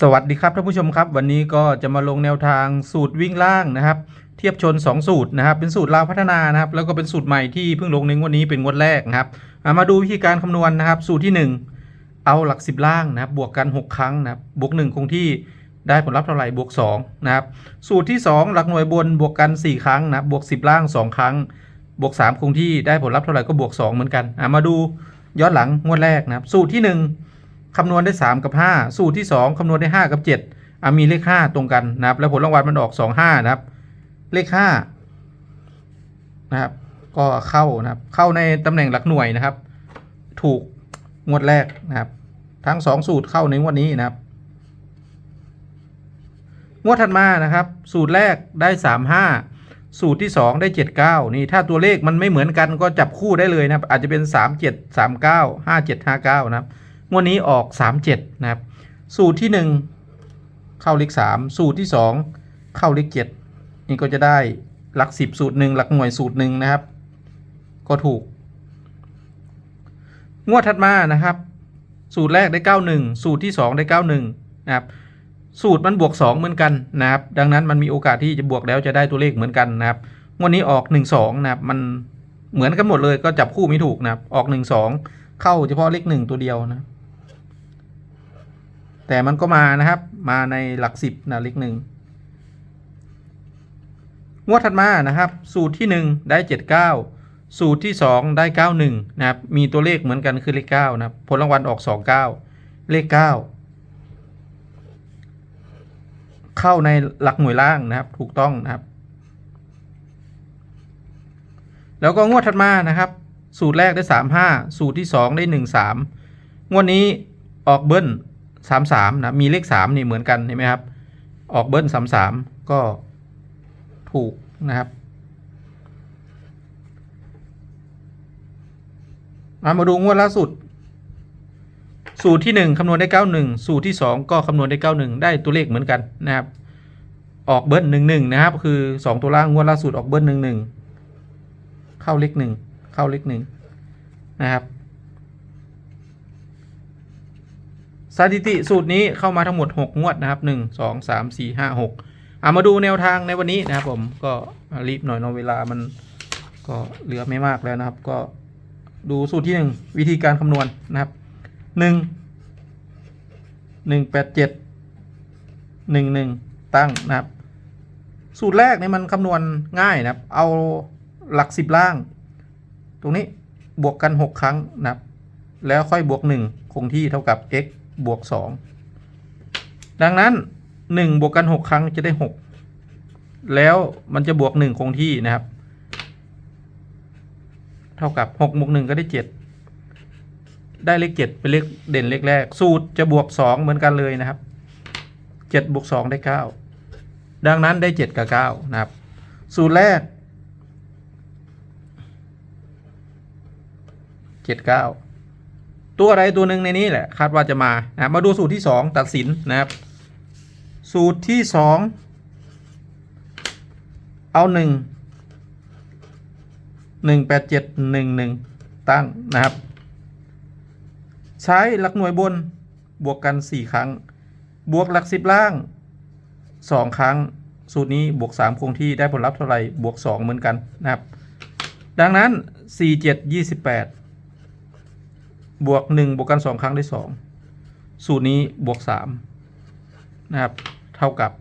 สวัสดีครับท่านผู้ชมครับ วันนี้ก็จะมาลงแนวทางสูตรวิ่งล่างนะครับ เทียบชน 2 สูตรนะครับ เป็นสูตรลาวพัฒนานะครับ แล้วก็เป็นสูตรใหม่ที่เพิ่งลงในงวดนี้เป็นงวดแรกนะครับมาดูวิธีการคำนวณนะครับ สูตรที่ 1 เอาหลัก 10 ล่างนะครับ บวกกัน 6 ครั้งนะครับบวก 1 คงที่ได้ผลลัพธ์เท่าไหร่บวก2นะครับสูตรที่ 2 หลักหน่วยบนบวกกัน 4 ครั้งนะบบวก 10 ล่าง 2 ครั้ง บวก 3 คงที่ได้ผลลัพธ์เท่าไหร่ก็บวก 2 เหมือนกันมาดูย้อนหลังงวดแรกนะครับ สูตรที่ 1 คำนวณได้ 3 กับ 5 สูตรที่ 2 คำนวณได้ 5 กับ7อะมีเลข 5 ตรงกันนะครับ แล้วผลรางวัลมันออก 2 5 นะครับ เลข 5 นะครับ ก็เข้านะครับ เข้าในตำแหน่งหลักหน่วยนะครับ ถูกงวดแรกนะครับ ทั้ง 2 สูตรเข้าในงวดนี้นะครับ งวดถัดมานะครับ สูตรแรกได้ 35สูตรที่ 2 ได้ 79 นี่ถ้าตัวเลขมันไม่เหมือนกันก็จับคู่ได้เลยนะครับ อาจจะเป็น 37 39 57 59 นะครับ งวดนี้ออก 37 นะครับ สูตรที่ 1 เข้าเลข3สูตรที่ 2 เข้าเลข7นี่ก็จะได้หลัก 10 สูตรหนึ่งหลักหน่วยสูตรหนึ่งนะครับ ก็ถูก งวดถัดมานะครับ สูตรแรกได้ 91 สูตรที่ 2 ได้ 91 นะครับสูตรมันบวก 2 เหมือนกันนะครับ ดังนั้นมันมีโอกาสที่จะบวกแล้วจะได้ตัวเลขเหมือนกันนะครับงวดนี้ออก 1 2 นะครับ มันเหมือนกันหมดเลยก็จับคู่ไม่ถูกนะครับ ออก 1 2 เข้าเฉพาะเลข1ตัวเดียวนะ แต่มันก็มานะครับ มาในหลัก10นะเลขหนึ่งงวดถัดมานะครับ สูตรที่ 1 ได้ 79 สูตรที่ 2 ได้ 91 นะครับ มีตัวเลขเหมือนกันคือเลข9นะครับ ผลรางวัลออก 29 เลข 9 เข้าในหลักหน่วยล่างนะครับ ถูกต้องนะครับ แล้วก็งวดถัดมานะครับ สูตรแรกได้ 35 สูตรที่ 2 ได้ 13 งวดนี้ออกเบิ้ล 33นะมีเลข3นี่เหมือนกันเห็นไหมครับ ออกเบิ้ล33ก็ถูกนะครับมามาดูงวดล่าสุด สูตรที่ 1คำนวณได้ 91 สูตรที่ 2 ก็คำนวณได้ 91 ได้ตัวเลขเหมือนกันนะครับ ออกเบิ้ล11 นะครับ คือ 2 ตัวล่างงวดล่าสุดออกเบิ้ล11 เข้าเลข1เข้าเลข1นะครับ สถิติสูตรนี้เข้ามาทั้งหมด 6 งวดนะครับ 1 2 3 4 5 6เอามาดูแนวทางในวันนี้นะครับผมก็รีบหน่อยเนอะเวลามันก็เหลือไม่มากแล้วนะครับ ก็ดูสูตรที่ 1 วิธีการคำนวณนะครับ 1 1 8 7 1 1 ตั้งนะครับ สูตรแรกเนี่ยมันคำนวณง่ายนะครับ เอาหลัก 10 ล่าง ตรงนี้บวกกัน 6 ครั้งนะครับ แล้วค่อยบวก 1 คงที่เท่ากับ x บวก2ดังนั้น1บวกกัน6ครั้งจะได้6แล้วมันจะบวก1คงที่นะครับ เท่ากับ6บวก1ก็ได้7ได้เลข7เป็นเลขเด่นเลขแรก สูตรจะบวก2เหมือนกันเลยนะครับ7บวก2ได้9ดังนั้นได้7กับ9นะครับ สูตรแรก7 9 ตัวอะไรตัวหนึ่งในนี้แหละคาดว่าจะมานะมาดูสูตรที่ 2 ตัดสินนะครับ สูตรที่ 2 เอา 1 1 8 7 1 1 ตั้งนะครับ ใช้หลักหน่วยบนบวกกัน 4 ครั้ง บวกหลัก 10 ล่าง 2 ครั้ง สูตรนี้บวก 3 คงที่ได้ผลลัพธ์เท่าไหร่บวก 2 เหมือนกันนะครับ ดังนั้น 4 7 28 บวก1บวกกัน2ครั้งได้ 2 สูตรนี้บวก3นะครับ เท่ากับ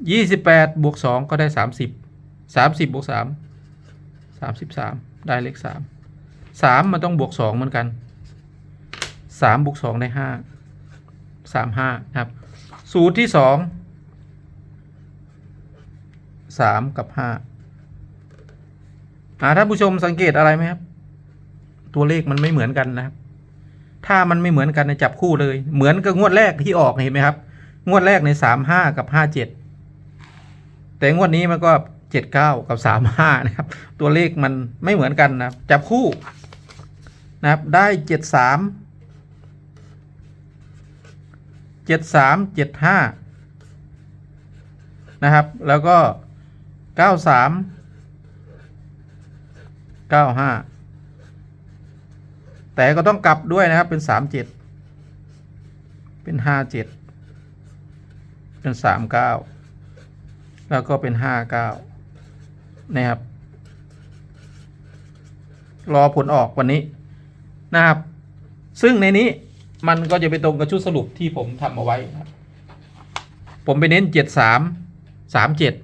28บวก2ก็ได้ 30 30บวก3 33 ได้เลข 3 3 มันต้องบวก 2 เหมือนกัน 3บวก2ได้ 5 3 5 นะครับ สูตรที่ 2 3 กับ5อ่าท่านผู้ชมสังเกตอะไรไหมครับ ตัวเลขมันไม่เหมือนกันนะครับ ถ้ามันไม่เหมือนกันจับคู่เลย เหมือนกับงวดแรกที่ออกเห็นไหมครับ งวดแรกในสามห้ากับห้าเจ็ดแต่งวดนี้มันก็เจ็ดเก้ากับสามห้านะครับ ตัวเลขมันไม่เหมือนกันนะจับคู่นะครับได้เจ็ดสามเจ็ดสามเจ็ดห้านะครับ แล้วก็เก้าสามเก้าห้า แต่ก็ต้องกลับด้วยนะครับเป็นสามเจ็ดเป็นห้าเจ็ดเป็นสามเก้าแล้วก็เป็นห้าเก้านะครับ รอผลออกวันนี้นะครับ ซึ่งในนี้มันก็จะไปตรงกับชุดสรุปที่ผมทำเอาไว้ครับผมไปเน้นเจ็ดสามสามเจ็ด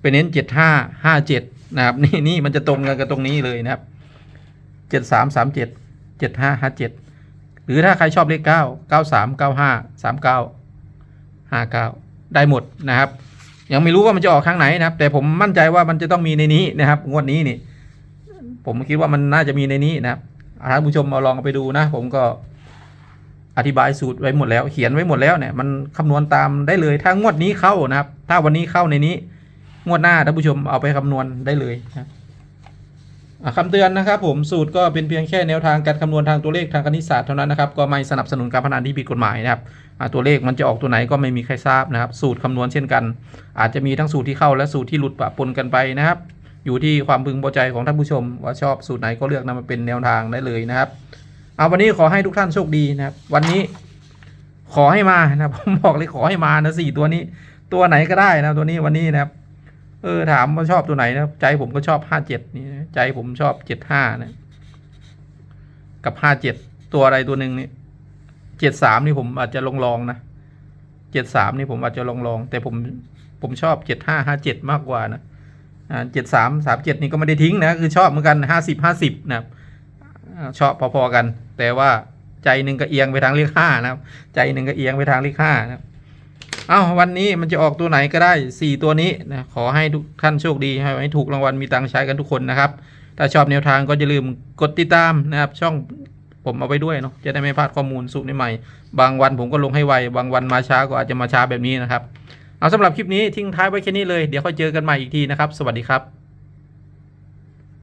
ไปเน้นเจ็ดห้าห้าเจ็ดนะครับ นี่นี่มันจะตรงกันกับตรงนี้เลยนะครับเจ็ดสามสามเจ็ด เจ็ดห้าห้าเจ็ดหรือถ้าใครชอบเลขเก้าเก้าสามเก้าห้าสามเก้าห้าเก้าได้หมดนะครับ ยังไม่รู้ว่ามันจะออกข้างไหนนะครับ แต่ผมมั่นใจว่ามันจะต้องมีในนี้นะครับ งวดนี้นี่ ผมคิดว่ามันน่าจะมีในนี้นะครับท่านผู้ชมเอาลองไปดูนะ ผมก็อธิบายสูตรไว้หมดแล้ว เขียนไว้หมดแล้วเนี่ยมันคำนวณตามได้เลย ถ้างวดนี้เข้านะครับ ถ้าวันนี้เข้าในนี้ งวดหน้าท่านผู้ชมเอาไปคำนวณได้เลยนะ คำเตือนนะครับผมสูตรก็เป็นเพียงแค่แนวทางการคำนวณทางตัวเลขทางคณิตศาสตร์เท่านั้นนะครับก็ไม่สนับสนุนการพนันที่ผิดกฎหมายนะครับตัวเลขมันจะออกตัวไหนก็ไม่มีใครทราบนะครับสูตรคำนวณเช่นกัน อาจจะมีทั้งสูตรที่เข้าและสูตรที่หลุดปะปนกันไปนะครับ อยู่ที่ความพึงพอใจของท่านผู้ชม ว่าชอบสูตรไหนก็เลือกนำมาเป็นแนวทางได้เลยนะครับเอาวันนี้ขอให้ทุกท่านโชคดีนะครับ วันนี้ขอให้มานะผมบอกเลยขอให้มานะสี่ตัวนี้ ตัวไหนก็ได้นะตัวนี้วันนี้นะครับ เออถามว่าชอบตัวไหนนะใจผมก็ชอบห้าเจ็ดนี่ใจผมชอบเจ็ดห้านะกับห้าเจ็ดตัวอะไรตัวหนึ่งนี่เจ็ดสามนี่ผมอาจจะลองลองนะเจ็ดสามนี่ผมอาจจะลองลองแต่ผมผมชอบเจ็ดห้าห้าเจ็ดมากกว่านะอ่าเจ็ดสามสามเจ็ดนี่ก็ไม่ได้ทิ้งนะคือชอบเหมือนกันห้าสิบห้าสิบนะครับชอบพอๆกัน แต่ว่าใจหนึ่งก็เอียงไปทางเลขห้านะครับ ใจหนึ่งก็เอียงไปทางเลขห้านะครับ เอ้าวันนี้มันจะออกตัวไหนก็ได้สี่ตัวนี้นะขอให้ทุกท่านโชคดีให้ถูกรางวัลมีตังค์ใช้กันทุกคนนะครับ ถ้าชอบแนวทางก็อย่าลืมกดติดตามนะครับช่องผมเอาไว้ด้วยเนาะจะได้ไม่พลาดข้อมูลสูตรใหม่ บางวันผมก็ลงให้ไว บางวันมาช้าก็อาจจะมาช้าแบบนี้นะครับ เอาสำหรับคลิปนี้ทิ้งท้ายไว้แค่นี้เลย เดี๋ยวค่อยเจอกันใหม่อีกทีนะครับ สวัสดีครับ